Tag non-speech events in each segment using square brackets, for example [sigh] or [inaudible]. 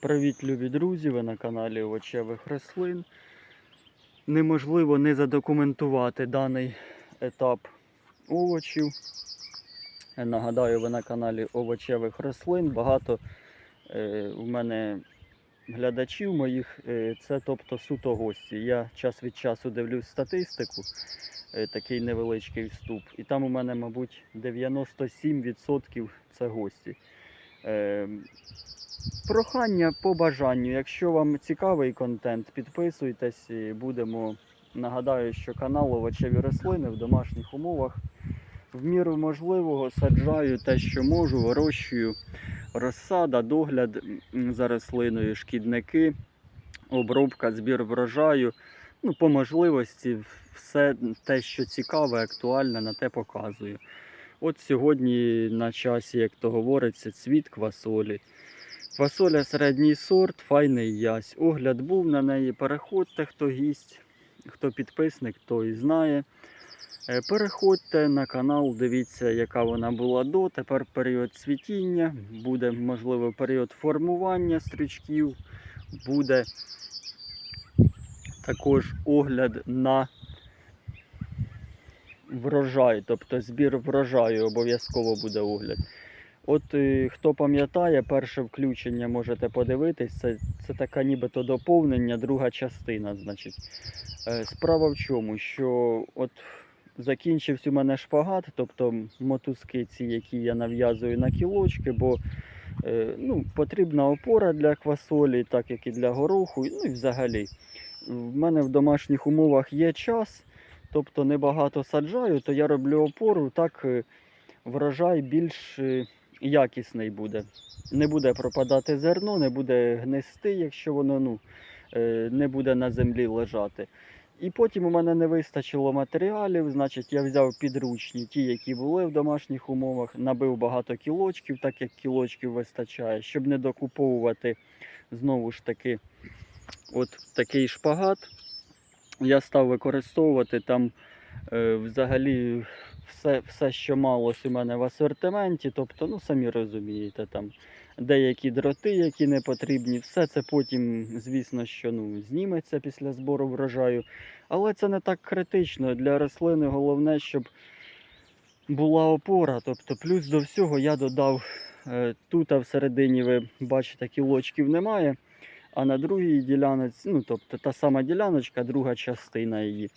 Привіт, любі друзі! Ви на каналі овочевих рослин. Неможливо не задокументувати даний етап овочів. Е, Нагадаю, ви на каналі овочевих рослин. Багато е, у мене глядачів моїх е, це тобто суто гості. Я час від часу дивлюсь статистику, е, такий невеличкий вступ. І там у мене, мабуть, 97% це гості. Е, Прохання по бажанню. Якщо вам цікавий контент, підписуйтесь і будемо. Нагадаю, що канал Овочеві рослини в домашніх умовах в міру можливого саджаю те, що можу, вирощую розсада, догляд за рослиною, шкідники, обробка, збір врожаю. Ну, по можливості, все те, що цікаве, актуальне, на те показую. От сьогодні на часі, як то говориться, цвіт квасолі. Фасоля середній сорт, файний ясь. Огляд був на неї. Переходьте, хто гість, хто підписник, той знає. Е, Переходьте на канал, дивіться, яка вона була до. Тепер період цвітіння, буде, можливо, період формування стрічків, буде також огляд на врожай, тобто збір врожаю, обов'язково буде огляд. От е, хто пам'ятає, перше включення можете подивитись, це, це така нібито доповнення, друга частина. Значить. Е, Справа в чому, що от закінчився у мене шпагат, тобто мотузки ці, які я нав'язую на кілочки, бо е, ну, потрібна опора для квасолі, так як і для гороху, ну і взагалі. В мене в домашніх умовах є час, тобто небагато саджаю, то я роблю опору, так е, врожай більш е, якісний буде. Не буде пропадати зерно, не буде гнисти, якщо воно ну, е, не буде на землі лежати. І потім у мене не вистачило матеріалів, значить я взяв підручні, ті, які були в домашніх умовах, набив багато кілочків, так як кілочків вистачає, щоб не докуповувати знову ж таки от такий шпагат. Я став використовувати там е, взагалі все, все, що малось у мене в асортименті, тобто, ну самі розумієте, там деякі дроти, які не потрібні, все це потім, звісно, що ну, зніметься після збору врожаю. Але це не так критично. Для рослини головне, щоб була опора. Тобто, плюс до всього я додав е, тут, а всередині ви бачите, кілочків немає. А на другій ділянці, ну тобто та сама діляночка, друга частина її,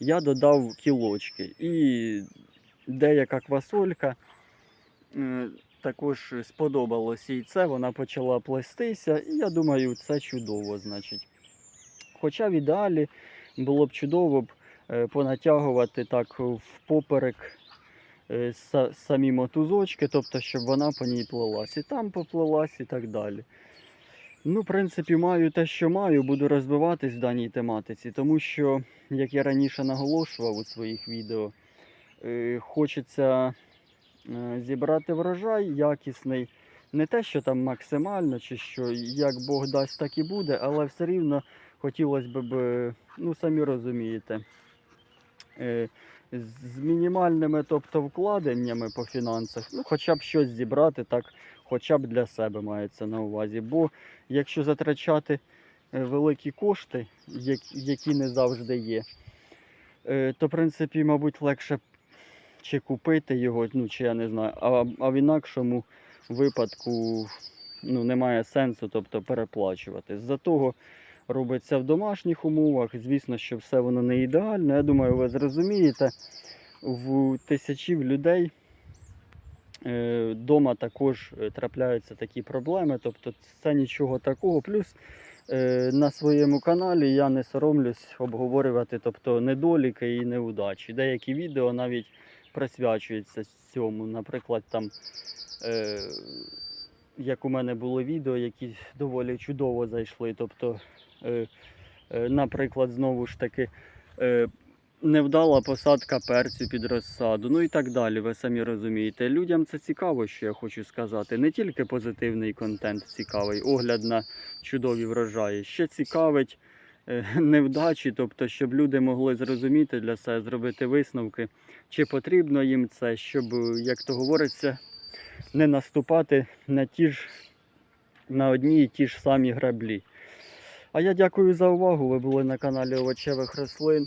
я додав кілочки. І деяка квасолька е, також сподобалось їй це, вона почала плестися, і я думаю, це чудово, значить. Хоча в ідеалі було б чудово б е, понатягувати так впоперек е, самі мотузочки, тобто, щоб вона по ній плелась. І там поплелась і так далі. Ну, в принципі, маю те, що маю, буду розбиватись в даній тематиці, тому що, як я раніше наголошував у своїх відео, е, хочеться е, зібрати врожай якісний. Не те, що там максимально, чи що як Бог дасть, так і буде, але все рівно хотілося б, ну самі розумієте, е, з мінімальними тобто, вкладеннями по фінансах, ну хоча б щось зібрати, так хоча б для себе мається на увазі. Бо якщо затрачати е, великі кошти, які, не завжди є, е, то в принципі, мабуть, легше чи купити його, ну чи я не знаю, а, а в інакшому випадку ну, немає сенсу тобто, переплачувати. З-за того робиться в домашніх умовах. Звісно, що все воно не ідеально. Я думаю, ви зрозумієте, в тисячів людей дома також е, трапляються такі проблеми. Тобто це нічого такого. Плюс е, на своєму каналі я не соромлюсь обговорювати тобто, недоліки і неудачі. Деякі відео навіть присвячуються цьому. Наприклад, там. Е, як у мене були відео, які доволі чудово зайшли. Тобто, е, е, наприклад, знову ж таки, е, невдала посадка перцю під розсаду, ну і так далі, ви самі розумієте. Людям це цікаво, що я хочу сказати. Не тільки позитивний контент цікавий, огляд на чудові врожаї. Ще цікавить е, [laughs] невдачі, тобто, щоб люди могли зрозуміти для себе, зробити висновки, чи потрібно їм це, щоб, е, як то говориться, не наступати на ті ж на одні і ті ж самі граблі. А я дякую за увагу. Ви були на каналі Овочевих рослин.